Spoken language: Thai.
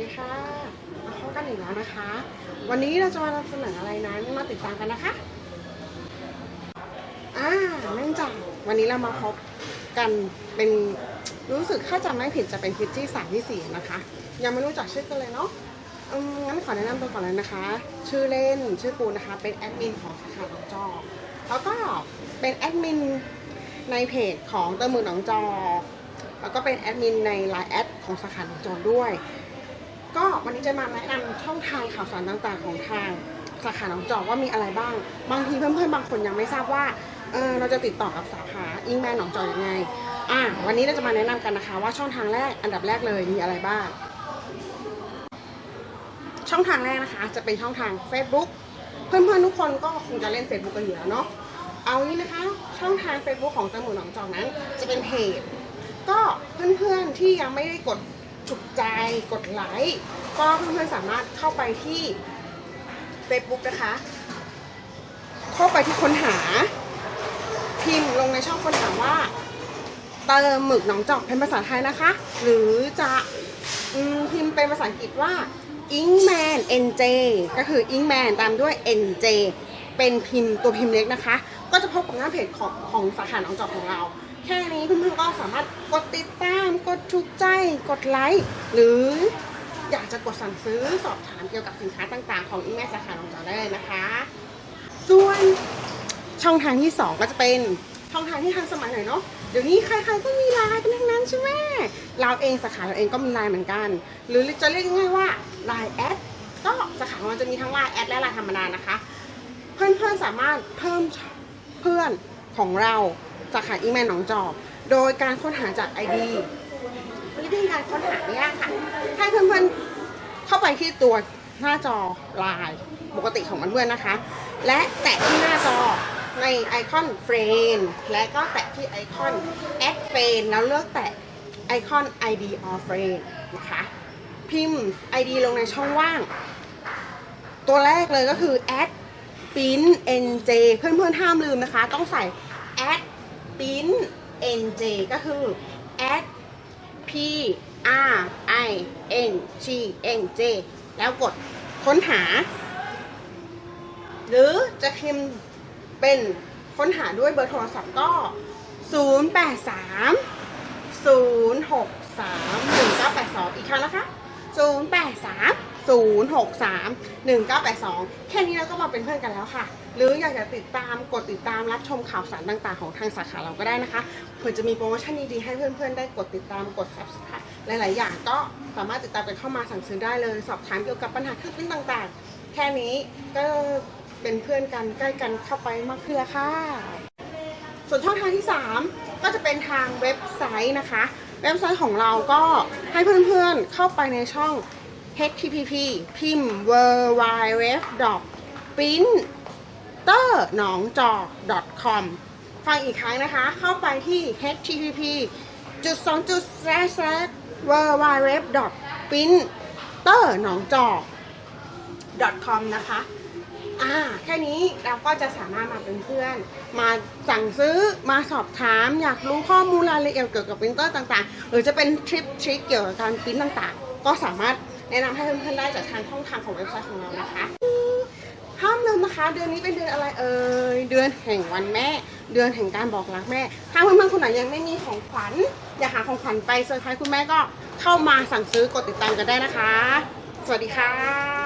วัสดีค่ะมาพบกันอีกแล้วนะคะ วันนี้เราจะมานำเสนออะไรนั้นมาติดตามกันนะคะอ่าเนื่องจากวันนี้เรามาพบกันเป็นรู้สึกถ้าจำไม่ผิดจะเป็นคลิปที่สามที่สี่นะคะ ยังไม่รู้จักชื่อกันเลยเนาะอืมงั้นขอแนะนำตัวก่อนเลยนะคะ ชื่อเล่นชื่อปูนะคะ เป็นแอดมินของสาขาหนองจอกแล้วก็เป็นแอดมินในเพจของเตอร์มือหนองจอกแล้วก็เป็นแอดมินในไลน์แอดของสาขาหนองจอกด้วย ก็วันนี้จะมาแนะนำช่องทางข่าวสารต่างๆ ของทางสาขาหนองจอกว่ามีอะไรบ้าง บางทีเพื่อนๆบางคนยังไม่ทราบว่าเออเราจะติดต่อกับสาขาอิงแมนหนองจอกยังไงอะวันนี้เราจะมาแนะนำกันนะคะ ว่าช่องทางแรกอันดับแรกเลยมีอะไรบ้าง ช่องทางแรกนะคะ จะเป็นช่องทาง Facebook เพื่อนๆทุกคนก็คงจะเล่น Facebook กันอยู่แล้วเนาะเอางี้นะคะ ช่องทาง Facebook ของตำรวจหนองจอกนั้น จะเป็นเพจก็เพื่อนๆที่ยังไม่ได้กด ถูกใจกดไลค์ก็เพื่อนๆสามารถเข้าไปที่ Facebook นะคะ เข้าไปที่ค้นหา พิมพ์ลงในช่องค้นหาว่าเติมหมึกหนองจอกเป็นภาษาไทยนะคะ หรือจะพิมพ์เป็นภาษาอังกฤษว่า Inkman NJ ก็คือ Inkman ตามด้วย NJ เป็นพิมพ์ตัวพิมพ์เล็กนะคะ ก็จะพบกับหน้าเพจของของสาขาหนองจอกของเรา แค่นี้เพื่อนๆก็สามารถกดติดตาม กดถูกใจ กดไลค์หรืออยากจะกดสั่งซื้อสอบถามเกี่ยวกับสินค้าต่างๆ ของอิงแม่สาขาหนองจอได้เลยนะคะ ส่วนช่องทางที่ 2 ก็จะเป็นช่องทางที่ทันสมัยหน่อยเนาะเดี๋ยวนี้ใครๆก็มีไลน์กันทั้งนั้นใช่ไหมเราเองสาขาเราเองก็มีไลน์เหมือนกัน หรือจะเรียกง่ายๆว่าไลน์แอดก็สาขาของเราจะมีทั้งไลน์แอดและไลน์ธรรมดานะคะ เพื่อนๆสามารถเพิ่มเพื่อนของเรา สาขาอีเมลหนองจอก โดยการค้นหาจาก ID วิธีการค้นหาเนี่ยค่ะ ให้เพื่อนๆเข้าไปที่ตัวหน้าจอไลน์ปกติของเพื่อนๆนะคะ และแตะที่หน้าจอในไอคอนเฟรนและก็แตะที่ไอคอนแอดเฟรนแล้วเลือกแตะไอคอน ID or friend นะคะ พิมพ์ ID ลงในช่องว่าง ตัวแรกเลยก็คือ add pin nj เพื่อนๆห้ามลืมนะคะ ต้องใส่ add pin nj ก็คือ S p r i n g n j แล้วกดค้นหา หรือจะพิมพ์เป็นค้นหาด้วยเบอร์โทรศัพท์ก็ 083 063 1982 อีกครั้งนะคะ 083 063 1982 แค่นี้เราก็มาเป็นเพื่อนกันแล้วค่ะ หรืออยากจะติดตามกดติดตามรับชมข่าวสารต่างๆ ของทางสาขาเราก็ได้นะคะเผื่อจะมีโปรโมชั่นดีๆให้เพื่อนๆได้กดติดตามกด subscribe หลายๆ อย่างก็สามารถติดตามกันเข้ามาสั่งซื้อได้เลย สอบถามเกี่ยวกับปัญหาเครื่องปิ้นต่างๆ แค่นี้ก็เป็นเพื่อนกันใกล้กันเข้าไปมากขึ้นแล้วค่ะ ส่วนช่องทางที่ 3 ก็จะเป็นทางเว็บไซต์นะคะ เว็บไซต์ของเราก็ให้เพื่อนๆเข้าไปในช่อง http พิมพ์ w w w p r i n t r หนองจอก com ฟังอีกครั้งนะคะ เข้าไปที่ http จุดสองจุด slash slash w w w p r i n t e r หนองจอก com นะคะ อ่า แค่นี้เราก็จะสามารถมาเป็นเพื่อน มาสั่งซื้อ มาสอบถาม อยากรู้ข้อมูลรายละเอียดเกี่ยวกับปรินเตอร์ต่างๆ หรือจะเป็นทริปทริคเกี่ยวกับการปริ้นต่างๆ ก็สามารถแนะนำให้เพื่อนๆได้จากทางช่องทางของเว็บไซต์ของเรานะคะ ห้ามลืมนะคะ เดือนนี้เป็นเดือนอะไรเอ่ยเดือนแห่งวันแม่ เดือนแห่งการบอกรักแม่ ถ้าเพื่อนๆคนไหนยังไม่มีของขวัญอยากหาของขวัญไปเซอร์ไพรส์คุณแม่ก็เข้ามาสั่งซื้อกดติดตามกันได้นะคะ สวัสดีค่ะ